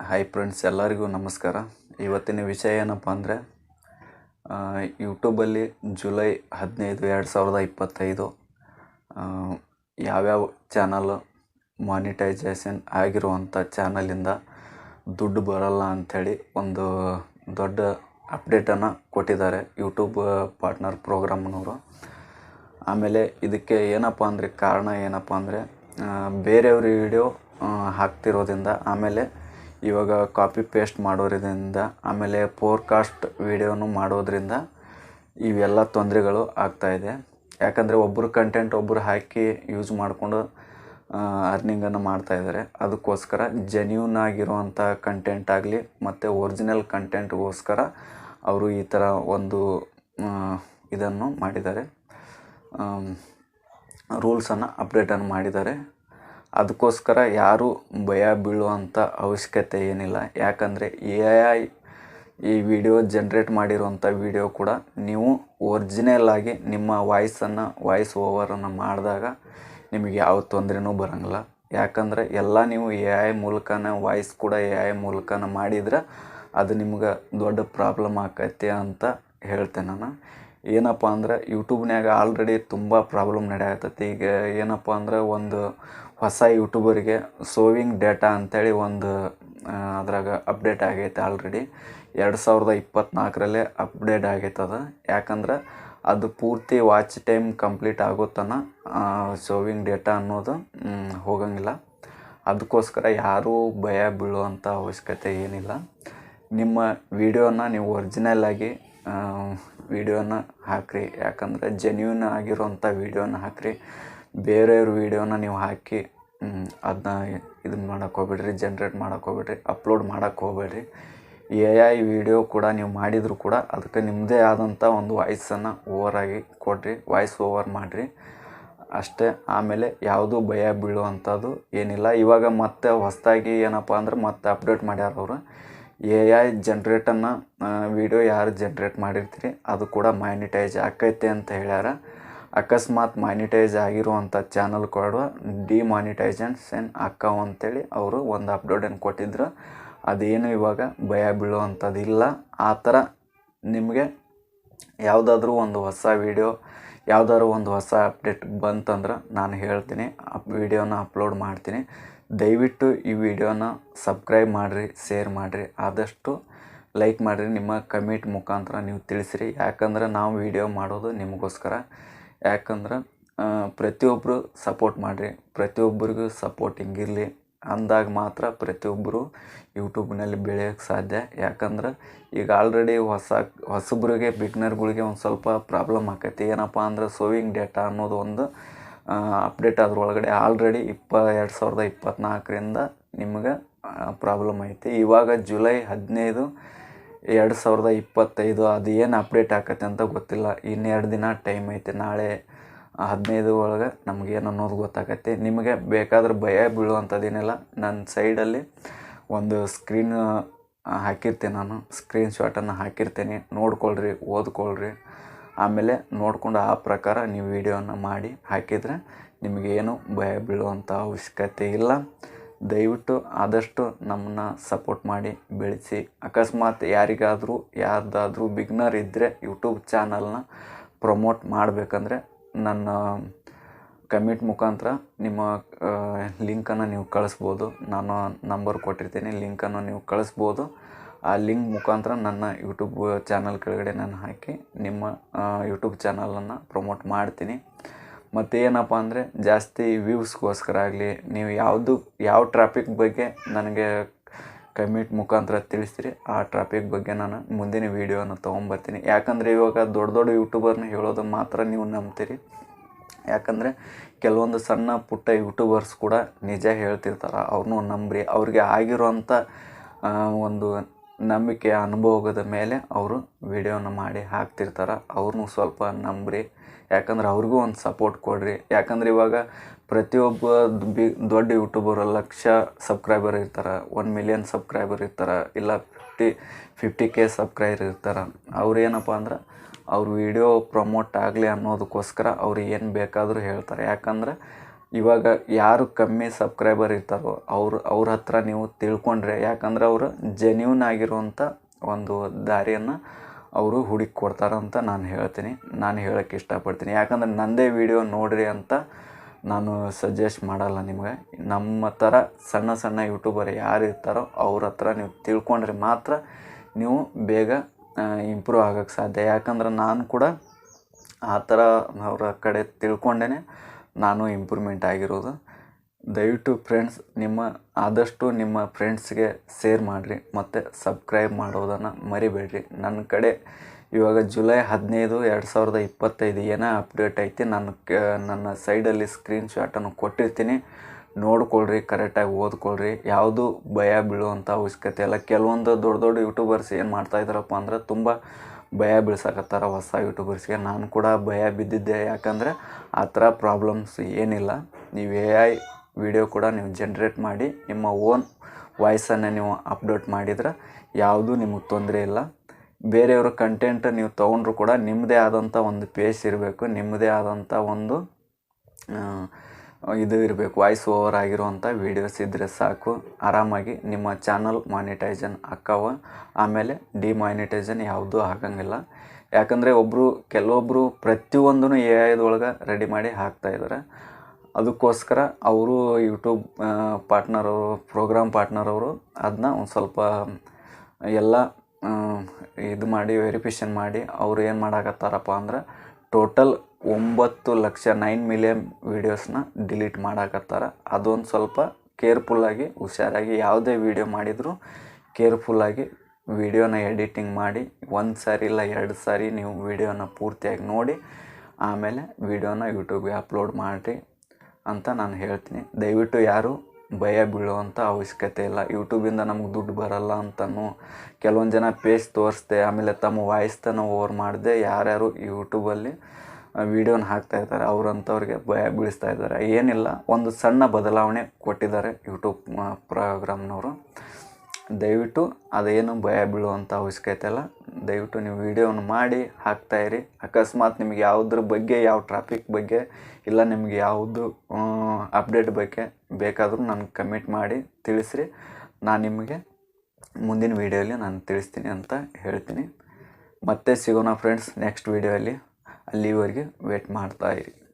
Hi friends ಎಲ್ಲರಿಗೂ ನಮಸ್ಕಾರ. ಇವತ್ತಿನ ವಿಷಯ ಏನಪ್ಪ ಅಂದರೆ ಯೂಟ್ಯೂಬಲ್ಲಿ ಜುಲೈ ಹದಿನೈದು, ಎರಡು ಸಾವಿರದ ಇಪ್ಪತ್ತೈದು ಯಾವ್ಯಾವ ಚಾನಲ್ ಮಾನಿಟೈಸೇಷನ್ ಆಗಿರುವಂಥ ಚಾನಲಿಂದ ದುಡ್ಡು ಬರಲ್ಲ ಅಂಥೇಳಿ ಒಂದು ದೊಡ್ಡ ಅಪ್ಡೇಟನ್ನು ಕೊಟ್ಟಿದ್ದಾರೆ ಯೂಟ್ಯೂಬ್ ಪಾರ್ಟ್ನರ್ ಪ್ರೋಗ್ರಾಮ್ನವರು ಆಮೇಲೆ ಇದಕ್ಕೆ ಏನಪ್ಪ ಅಂದರೆ ಕಾರಣ ಏನಪ್ಪ ಅಂದರೆ ಬೇರೆಯವ್ರ ವಿಡಿಯೋ ಹಾಕ್ತಿರೋದ್ರಿಂದ ಆಮೇಲೆ ಇವಾಗ ಕಾಪಿ ಪೇಸ್ಟ್ ಮಾಡೋದ್ರಿಂದ, ಆಮೇಲೆ ಪೋರ್ಕಾಸ್ಟ್ ವಿಡಿಯೋನು ಮಾಡೋದರಿಂದ ಇವೆಲ್ಲ ತೊಂದರೆಗಳು ಆಗ್ತಾಯಿದೆ ಯಾಕಂದರೆ ಒಬ್ಬರು ಕಂಟೆಂಟ್ ಒಬ್ಬರು ಹಾಕಿ ಯೂಸ್ ಮಾಡಿಕೊಂಡು ಅರ್ನಿಂಗನ್ನು ಮಾಡ್ತಾಯಿದ್ದಾರೆ ಅದಕ್ಕೋಸ್ಕರ ಜೆನ್ಯೂನ್ ಆಗಿರುವಂಥ ಕಂಟೆಂಟ್ ಆಗಲಿ, ಮತ್ತು ಒರಿಜಿನಲ್ ಕಂಟೆಂಟ್ಗೋಸ್ಕರ ಅವರು ಈ ಥರ ಒಂದು ಇದನ್ನು ಮಾಡಿದ್ದಾರೆ. ರೂಲ್ಸನ್ನು ಅಪ್ಡೇಟನ್ನು ಮಾಡಿದ್ದಾರೆ. ಅದಕ್ಕೋಸ್ಕರ ಯಾರೂ ಭಯ ಬೀಳುವಂಥ ಅವಶ್ಯಕತೆ ಏನಿಲ್ಲ. ಯಾಕಂದರೆ ಎ ಐ ಈ ವಿಡಿಯೋ ಜನ್ರೇಟ್ ಮಾಡಿರುವಂಥ ವಿಡಿಯೋ ಕೂಡ ನೀವು ಒರಿಜಿನಲ್ ಆಗಿ ನಿಮ್ಮ ವಾಯ್ಸನ್ನು ವಾಯ್ಸ್ ಓವರನ್ನು ಮಾಡಿದಾಗ ನಿಮಗೆ ಯಾವ ತೊಂದರೆನೂ ಬರೋಂಗಿಲ್ಲ. ಯಾಕಂದರೆ ಎಲ್ಲ ನೀವು ಎ ಐ ಮೂಲಕನೇ ವಾಯ್ಸ್ ಕೂಡ ಎ ಐ ಮೂಲಕನೇ ಮಾಡಿದ್ರೆ ಅದು ನಿಮ್ಗೆ ದೊಡ್ಡ ಪ್ರಾಬ್ಲಮ್ ಆಕೈತಿ ಅಂತ ಹೇಳ್ತೇನೆ ನಾನು. ಏನಪ್ಪ ಅಂದ್ರೆ ಯೂಟ್ಯೂಬ್ನ್ಯಾಗ ಆಲ್ರೆಡಿ ತುಂಬ ಪ್ರಾಬ್ಲಮ್ ನಡೆಯತ್ತೈತಿ ಈಗ ಏನಪ್ಪ ಅಂದ್ರೆ ಒಂದು ಹೊಸ ಯೂಟ್ಯೂಬರಿಗೆ ಸೋವಿಂಗ್ ಡೇಟಾ ಅಂತೇಳಿ ಒಂದು ಅದ್ರಾಗ ಅಪ್ಡೇಟ್ ಆಗೈತೆ ಆಲ್ರೆಡಿ ಎರಡು ಸಾವಿರದ ಇಪ್ಪತ್ತ್ನಾಲ್ಕರಲ್ಲೇ ಅಪ್ಡೇಟ್ ಆಗೈತೆ ಯಾಕಂದ್ರೆ ಅದು ಪೂರ್ತಿ ವಾಚ್ ಟೈಮ್ ಕಂಪ್ಲೀಟ್ ಆಗೋ ಸೋವಿಂಗ್ ಡೇಟಾ ಅನ್ನೋದು ಹೋಗಂಗಿಲ್ಲ. ಅದಕ್ಕೋಸ್ಕರ ಯಾರೂ ಭಯ ಬೀಳುವಂಥ ಅವಶ್ಯಕತೆ ಏನಿಲ್ಲ. ನಿಮ್ಮ ವಿಡಿಯೋನ ನೀವು ಒರಿಜಿನಲ್ ಆಗಿ ವಿಡಿಯೋನ ಹಾಕಿರಿ. ಯಾಕಂದರೆ ಜೆನ್ಯೂನ್ ಆಗಿರೋಂಥ ವೀಡಿಯೋನ ಹಾಕಿರಿ. ಬೇರೆಯವ್ರ ವಿಡಿಯೋನ ನೀವು ಹಾಕಿ ಅದನ್ನ ಇದನ್ನ ಮಾಡೋಕ್ಕೆ ಹೋಗ್ಬೇಡ್ರಿ ಜನ್ರೇಟ್ ಮಾಡೋಕ್ಕೆ ಹೋಗ್ಬೇಡ್ರಿ ಅಪ್ಲೋಡ್ ಮಾಡೋಕ್ಕೆ ಹೋಗ್ಬೇಡ್ರಿ. ಎ ಐ ವಿಡಿಯೋ ಕೂಡ ನೀವು ಮಾಡಿದರೂ ಕೂಡ ಅದಕ್ಕೆ ನಿಮ್ಮದೇ ಆದಂಥ ಒಂದು ವಾಯ್ಸನ್ನು ಓವರಾಗಿ ಕೊಡಿರಿ ವಾಯ್ಸ್ ಓವರ್ ಮಾಡಿರಿ. ಅಷ್ಟೇ, ಆಮೇಲೆ ಯಾವುದೂ ಭಯ ಬೀಳುವಂಥದ್ದು ಏನಿಲ್ಲ. ಇವಾಗ ಮತ್ತೆ ಹೊಸದಾಗಿ ಏನಪ್ಪ ಅಂದ್ರೆ ಮತ್ತೆ ಅಪ್ಡೇಟ್ ಮಾಡ್ಯಾರ ಅವರು. ಎ ಐ ಜನ್ರೇಟನ್ನು ವಿಡಿಯೋ ಯಾರು ಜನ್ರೇಟ್ ಮಾಡಿರ್ತೀರಿ, ಅದು ಕೂಡ ಮ್ಯಾನಿಟೈಜ್ ಆಕೈತೆ ಅಂತ ಹೇಳ್ಯಾರ. ಅಕಸ್ಮಾತ್ ಮೈನಿಟೈಸ್ ಆಗಿರುವಂಥ ಚಾನಲ್ ಕೂಡ ಡಿಮಾನಿಟೈಸೇಷನ್ ಅಕ್ಕಾವು ಅಂತೇಳಿ ಅವರು ಒಂದು ಅಪ್ಡೇಟನ್ನು ಕೊಟ್ಟಿದ್ರು, ಅದೇನು ಇವಾಗ ಭಯ ಬೀಳುವಂಥದ್ದು ಇಲ್ಲ ಆ ಥರ ನಿಮಗೆ ಯಾವುದಾದ್ರೂ ಒಂದು ಹೊಸ ವಿಡಿಯೋ ಯಾವುದಾದ್ರು ಒಂದು ಹೊಸ ಅಪ್ಡೇಟ್ ಬಂತಂದ್ರೆ ನಾನು ಹೇಳ್ತೀನಿ ಆ ವಿಡಿಯೋನ ಅಪ್ಲೋಡ್ ಮಾಡ್ತೀನಿ. ದಯವಿಟ್ಟು ಈ ವಿಡಿಯೋನ ಸಬ್ಸ್ಕ್ರೈಬ್ ಮಾಡಿರಿ ಶೇರ್ ಮಾಡಿರಿ. ಆದಷ್ಟು ಲೈಕ್ ಮಾಡಿರಿ. ನಿಮ್ಮ ಕಮೆಂಟ್ ಮುಖಾಂತರ ನೀವು ತಿಳಿಸಿರಿ. ಯಾಕಂದ್ರೆ ನಾವು ವಿಡಿಯೋ ಮಾಡೋದು ನಿಮಗೋಸ್ಕರ. ಯಾಕಂದ್ರೆ ಪ್ರತಿಯೊಬ್ಬರು ಸಪೋರ್ಟ್ ಮಾಡಿರಿ. ಪ್ರತಿಯೊಬ್ಬರಿಗೂ ಸಪೋರ್ಟಿಂಗ್ ಹಿಂಗಿರಲಿ. ಅಂದಾಗ ಮಾತ್ರ ಪ್ರತಿಯೊಬ್ಬರು ಯೂಟ್ಯೂಬ್ನಲ್ಲಿ ಬೆಳೆಯೋಕ್ಕೆ ಸಾಧ್ಯ. ಯಾಕಂದ್ರೆ, ಈಗ ಆಲ್ರೆಡಿ ಹೊಸ, ಹೊಸಬ್ರಿಗೆ ಬಿಗ್ನರ್ಗಳಿಗೆ ಒಂದು ಸ್ವಲ್ಪ ಪ್ರಾಬ್ಲಮ್ ಆಕೈತಿ. ಏನಪ್ಪ ಅಂದ್ರೆ ಸೋವಿಂಗ್ ಡೇಟಾ ಅನ್ನೋದು ಒಂದು ಅಪ್ಡೇಟ್ ಅದ್ರೊಳಗಡೆ ಆಲ್ರೆಡಿ ಇಪ್ಪ ಎರಡು ಸಾವಿರದ ಇಪ್ಪತ್ತ್ನಾಲ್ಕರಿಂದ ನಿಮ್ಗೆ ಪ್ರಾಬ್ಲಮ್ ಐತಿ. ಇವಾಗ ಜುಲೈ ಹದಿನೈದು, ಎರಡು ಸಾವಿರದ ಇಪ್ಪತ್ತೈದು, ಅದು ಏನು ಅಪ್ಡೇಟ್ ಆಗತ್ತೆ ಅಂತ ಗೊತ್ತಿಲ್ಲ. ಇನ್ನೆರಡು ದಿನ ಟೈಮ್ ಐತೆ. ನಾಳೆ ಹದಿನೈದು ಒಳಗೆ ನಮಗೇನು ಅನ್ನೋದು ಗೊತ್ತಾಗತ್ತೆ ನಿಮಗೆ ಬೇಕಾದ್ರೆ ಭಯ ಬೀಳುವಂಥದ್ದೇನಿಲ್ಲ ನನ್ನ ಸೈಡಲ್ಲಿ ಒಂದು ಸ್ಕ್ರೀನ್ ಹಾಕಿರ್ತೀನಿ ನಾನು. ಸ್ಕ್ರೀನ್ಶಾಟನ್ನು ಹಾಕಿರ್ತೀನಿ. ನೋಡ್ಕೊಳ್ರಿ, ಓದ್ಕೊಳ್ರಿ. ಆಮೇಲೆ ನೋಡಿಕೊಂಡು ಆ ಪ್ರಕಾರ ನೀವು ವಿಡಿಯೋನ ಮಾಡಿ ಹಾಕಿದರೆ ನಿಮಗೇನು ಭಯ ಬೀಳುವಂಥ ಅವಶ್ಯಕತೆ ಇಲ್ಲ. ದಯವಿಟ್ಟು ಆದಷ್ಟು ನಮ್ಮನ್ನ ಸಪೋರ್ಟ್ ಮಾಡಿ, ಬೆಳೆಸಿ. ಅಕಸ್ಮಾತ್ ಯಾರಿಗಾದರೂ, ಯಾರ್ದಾದ್ರೂ ಬಿಗ್ನರ್ ಇದ್ದರೆ ಯೂಟ್ಯೂಬ್ ಚಾನಲ್ನ ಪ್ರಮೋಟ್ ಮಾಡಬೇಕಂದ್ರೆ ನನ್ನ ಕಮಿಟ್ ಮುಖಾಂತರ ನಿಮ್ಮ ಲಿಂಕನ್ನು ನೀವು ಕಳಿಸ್ಬೋದು. ನಾನು ನಂಬರ್ ಕೊಟ್ಟಿರ್ತೀನಿ, ಲಿಂಕನ್ನು ನೀವು ಕಳಿಸ್ಬೋದು. ಆ ಲಿಂಕ್ ಮುಖಾಂತರ ನನ್ನ ಯೂಟ್ಯೂಬ್ ಚಾನಲ್ ಕೆಳಗಡೆ ನಾನು ಹಾಕಿ ನಿಮ್ಮ ಯೂಟ್ಯೂಬ್ ಚಾನಲನ್ನು ಪ್ರಮೋಟ್ ಮಾಡ್ತೀನಿ. ಮತ್ತು ಏನಪ್ಪ ಅಂದರೆ ಜಾಸ್ತಿ ವ್ಯೂವ್ಸ್ಗೋಸ್ಕರ ಆಗಲಿ, ನೀವು ಯಾವುದು, ಯಾವ ಟ್ರಾಫಿಕ್ ಬಗ್ಗೆ ನನಗೆ ಕಮೆಂಟ್ ಮುಖಾಂತರ ತಿಳಿಸ್ತೀರಿ, ಆ ಟ್ರಾಫಿಕ್ ಬಗ್ಗೆ ನಾನು ಮುಂದಿನ ವೀಡಿಯೋನ ತೊಗೊಂಬರ್ತೀನಿ. ಯಾಕಂದರೆ ಇವಾಗ ದೊಡ್ಡ ದೊಡ್ಡ ಯೂಟ್ಯೂಬರ್ನ ಹೇಳೋದು ಮಾತ್ರ ನೀವು ನಂಬ್ತೀರಿ. ಯಾಕಂದರೆ ಕೆಲವೊಂದು ಸಣ್ಣ ಪುಟ್ಟ ಯೂಟ್ಯೂಬರ್ಸ್ ಕೂಡ ನಿಜ ಹೇಳ್ತಿರ್ತಾರೆ. ಅವ್ರನ್ನೂ ನಂಬ್ರಿ. ಅವ್ರಿಗೆ ಆಗಿರೋಂಥ ಒಂದು ನಂಬಿಕೆ ಅನುಭವದ ಮೇಲೆ ಅವರು ವಿಡಿಯೋನ ಮಾಡಿ ಹಾಕ್ತಿರ್ತಾರೆ. ಅವ್ರನ್ನೂ ಸ್ವಲ್ಪ ನಂಬ್ರಿ. ಯಾಕಂದ್ರೆ ಅವ್ರಿಗೂ ಒಂದು ಸಪೋರ್ಟ್ ಕೊಡ್ರಿ. ಯಾಕಂದ್ರೆ ಇವಾಗ ಪ್ರತಿಯೊಬ್ಬ ಬಿ, ದೊಡ್ಡ ಯೂಟ್ಯೂಬರ್ ಲಕ್ಷ ಸಬ್ಸ್ಕ್ರೈಬರ್ ಇರ್ತಾರೆ. ಒನ್ ಮಿಲಿಯನ್ ಸಬ್ಸ್ಕ್ರೈಬರ್ ಇರ್ತಾರೆ. ಇಲ್ಲ ಫಿಫ್ಟಿ ಫಿಫ್ಟಿ ಕೆ ಸಬ್ಸ್ಕ್ರೈಬರ್ ಇರ್ತಾರೆ. ಅವ್ರು ಏನಪ್ಪ ಅಂದ್ರೆ ಅವ್ರ ವಿಡಿಯೋ ಪ್ರಮೋಟ್ ಆಗಲಿ ಅನ್ನೋದಕ್ಕೋಸ್ಕರ ಅವ್ರು ಏನು ಬೇಕಾದರೂ ಹೇಳ್ತಾರೆ. ಯಾಕಂದ್ರೆ ಇವಾಗ ಯಾರು ಕಮ್ಮಿ ಸಬ್ಸ್ಕ್ರೈಬರ್ ಇರ್ತಾರೋ ಅವ್ರು, ಅವ್ರ ಹತ್ರ ನೀವು ತಿಳ್ಕೊಂಡ್ರೆ, ಯಾಕಂದ್ರೆ ಅವರು ಜೆನ್ಯೂನ್ ಆಗಿರುವಂಥ ಒಂದು ದಾರಿಯನ್ನು ಅವರು ಹುಡುಕಿ ಕೊಡ್ತಾರಂತ ನಾನು ಹೇಳ್ತೀನಿ. ನಾನು ಹೇಳೋಕ್ಕೆ ಇಷ್ಟಪಡ್ತೀನಿ. ಯಾಕಂದ್ರೆ ನನ್ನದೇ ವಿಡಿಯೋ ನೋಡಿರಿ ಅಂತ ನಾನು ಸಜೆಸ್ಟ್ ಮಾಡಲ್ಲ ನಿಮಗೆ. ನಮ್ಮ ಥರ ಸಣ್ಣ ಸಣ್ಣ ಯೂಟ್ಯೂಬರ್ ಯಾರು ಇರ್ತಾರೋ ಅವ್ರ ಹತ್ರ ನೀವು ತಿಳ್ಕೊಂಡ್ರೆ ಮಾತ್ರ ನೀವು ಬೇಗ ಇಂಪ್ರೂವ್ ಆಗೋಕ್ಕೆ ಸಾಧ್ಯ. ಯಾಕಂದ್ರೆ ನಾನು ಕೂಡ ಆ ಥರ ಅವರ ಕಡೆ ತಿಳ್ಕೊಂಡೇ ನಾನು ಇಂಪ್ರೂವ್ಮೆಂಟ್ ಆಗಿರೋದು. ದಯವಿಟ್ಟು ಫ್ರೆಂಡ್ಸ್ ನಿಮ್ಮ ಆದಷ್ಟು ನಿಮ್ಮ ಫ್ರೆಂಡ್ಸ್ಗೆ ಶೇರ್ ಮಾಡಿರಿ, ಮತ್ತು ಸಬ್ಸ್ಕ್ರೈಬ್ ಮಾಡೋದನ್ನು ಮರಿಬೇಡ್ರಿ. ನನ್ನ ಕಡೆ ಇವಾಗ ಜುಲೈ ಹದಿನೈದು, ಎರಡು ಸಾವಿರದ ಇಪ್ಪತ್ತೈದು ಏನೋ ಅಪ್ಡೇಟ್ ಐತಿ, ನಾನು ಕ, ನನ್ನ ಸೈಡಲ್ಲಿ ಸ್ಕ್ರೀನ್ ಶಾಟನ್ನು ಕೊಟ್ಟಿರ್ತೀನಿ. ನೋಡ್ಕೊಳ್ರಿ ಕರೆಕ್ಟಾಗಿ ಓದ್ಕೊಳ್ರಿ. ಯಾವುದು ಭಯ ಬೀಳುವಂಥ ಅವಶ್ಯಕತೆ ಇಲ್ಲ. ಕೆಲವೊಂದು ದೊಡ್ಡ ದೊಡ್ಡ ಯೂಟ್ಯೂಬರ್ಸ್ ಏನು ಮಾಡ್ತಾ ಅಂದರೆ ಅಂದ್ರೆ ತುಂಬ ಭಯ ಬೀಳ್ಸಕತ್ತಾರ ಹೊಸ ಯೂಟ್ಯೂಬರ್ಸ್ಗೆ ನಾನು ಕೂಡ ಭಯ ಬಿದ್ದಿದ್ದೆ. ಯಾಕಂದರೆ ಆ ಥರ ಪ್ರಾಬ್ಲಮ್ಸ್ ಏನಿಲ್ಲ. ನೀವು ಎ ಐ ವಿಡಿಯೋ ಕೂಡ ನೀವು ಜನ್ರೇಟ್ ಮಾಡಿ ನಿಮ್ಮ ಓನ್ ವಾಯ್ಸನ್ನು ನೀವು ಅಪ್ಡೇಟ್ ಮಾಡಿದ್ರೆ ಯಾವುದೂ ನಿಮಗೆ ತೊಂದರೆ ಇಲ್ಲ. ಬೇರೆಯವ್ರ ಕಂಟೆಂಟ್ ನೀವು ತೊಗೊಂಡ್ರು ಕೂಡ ನಿಮ್ಮದೇ ಆದಂಥ ಒಂದು ಪೇಸ್ ಇರಬೇಕು. ನಿಮ್ಮದೇ ಆದಂಥ ಒಂದು ಇದು ಇರಬೇಕು. ವಾಯ್ಸ್ ಓವರ್ ಆಗಿರುವಂಥ ವೀಡಿಯೋಸ್ ಇದ್ದರೆ ಸಾಕು. ಆರಾಮಾಗಿ ನಿಮ್ಮ ಚಾನಲ್ ಮಾನಿಟೈಸನ್ ಅಕ್ಕವ. ಆಮೇಲೆ ಡಿಮಾನಿಟೈಸನ್ ಯಾವುದೂ ಆಗಂಗಿಲ್ಲ. ಯಾಕಂದರೆ ಒಬ್ಬರು ಕೆಲವೊಬ್ಬರು ಪ್ರತಿಯೊಂದೂ ಎ ಐದೊಳಗೆ ರೆಡಿ ಮಾಡಿ ಹಾಕ್ತಾಯಿದ್ದಾರೆ ಅದಕ್ಕೋಸ್ಕರ ಅವರು ಯೂಟ್ಯೂಬ್ ಪಾರ್ಟ್ನರ್ ಅವರು ಪ್ರೋಗ್ರಾಮ್ ಪಾರ್ಟ್ನರ್ ಅವರು ಅದನ್ನ ಒಂದು ಸ್ವಲ್ಪ ಎಲ್ಲ ಇದು ಮಾಡಿ ವೆರಿಫಿಕೇಷನ್ ಮಾಡಿ ಅವ್ರು ಏನು ಮಾಡಾಕತ್ತಾರಪ್ಪ ಅಂದ್ರೆ ಟೋಟಲ್ ಒಂಬತ್ತು ಲಕ್ಷ ನೈನ್ ಮಿಲಿಯನ್ ವೀಡಿಯೋಸ್ನ ಡಿಲೀಟ್ ಮಾಡಾಕತ್ತಾರ. ಅದೊಂದು ಸ್ವಲ್ಪ ಕೇರ್ಫುಲ್ಲಾಗಿ ಹುಷಾರಾಗಿ ಯಾವುದೇ ವೀಡಿಯೋ ಮಾಡಿದರೂ ಕೇರ್ಫುಲ್ಲಾಗಿ ವೀಡಿಯೋನ ಎಡಿಟಿಂಗ್ ಮಾಡಿ, ಒಂದು ಸಾರಿ ಇಲ್ಲ ಎರಡು ಸಾರಿ ನೀವು ವೀಡಿಯೋನ ಪೂರ್ತಿಯಾಗಿ ನೋಡಿ, ಆಮೇಲೆ ವೀಡಿಯೋನ ಯೂಟ್ಯೂಬ್ಗೆ ಅಪ್ಲೋಡ್ ಮಾಡಿರಿ ಅಂತ ನಾನು ಹೇಳ್ತೀನಿ. ದಯವಿಟ್ಟು ಯಾರು ಭಯ ಬೀಳುವಂಥ ಅವಶ್ಯಕತೆ ಇಲ್ಲ. ಯೂಟ್ಯೂಬಿಂದ ನಮ್ಗೆ ದುಡ್ಡು ಬರಲ್ಲ ಅಂತನೂ ಕೆಲವೊಂದು ಜನ ಪೇಜ್ ತೋರಿಸ್ದೆ, ಆಮೇಲೆ ತಮ್ಮ ವಾಯ್ಸ್ ತನ ಓವರ್ ಮಾಡಿದೆ. ಯಾರ್ಯಾರು ಯೂಟ್ಯೂಬಲ್ಲಿ ವಿಡಿಯೋನ ಹಾಕ್ತಾ ಇದ್ದಾರೆ, ಅವ್ರಂಥವ್ರಿಗೆ ಭಯ ಬೀಳಿಸ್ತಾ ಇದ್ದಾರೆ. ಏನಿಲ್ಲ, ಒಂದು ಸಣ್ಣ ಬದಲಾವಣೆ ಕೊಟ್ಟಿದ್ದಾರೆ ಯೂಟ್ಯೂಬ್ ಪ್ರೋಗ್ರಾಮ್ನವರು ದಯವಿಟ್ಟು ಅದೇನು ಭಯ ಬೀಳುವಂಥ ಅವಶ್ಯಕತೆ ಇಲ್ಲ. ದಯವಿಟ್ಟು ನೀವು ವೀಡಿಯೋವನ್ನು ಮಾಡಿ ಹಾಕ್ತಾಯಿರಿ ಅಕಸ್ಮಾತ್ ನಿಮಗೆ ಯಾವುದ್ರ ಬಗ್ಗೆ, ಯಾವ ಟ್ರಾಫಿಕ್ ಬಗ್ಗೆ, ಇಲ್ಲ ನಿಮಗೆ ಯಾವುದು ಅಪ್ಡೇಟ್ ಬಗ್ಗೆ ಬೇಕಾದರೂ ನನಗೆ ಕಮೆಂಟ್ ಮಾಡಿ ತಿಳಿಸ್ರಿ. ನಾನು ನಿಮಗೆ ಮುಂದಿನ ವೀಡಿಯೋಲಿ ನಾನು ತಿಳಿಸ್ತೀನಿ ಅಂತ ಹೇಳ್ತೀನಿ. ಮತ್ತೆ ಸಿಗೋಣ ಫ್ರೆಂಡ್ಸ್ ನೆಕ್ಸ್ಟ್ ವೀಡಿಯೋಲಿ. ಅಲ್ಲಿವರೆಗೆ ವೇಟ್ ಮಾಡ್ತಾ ಇರಿ.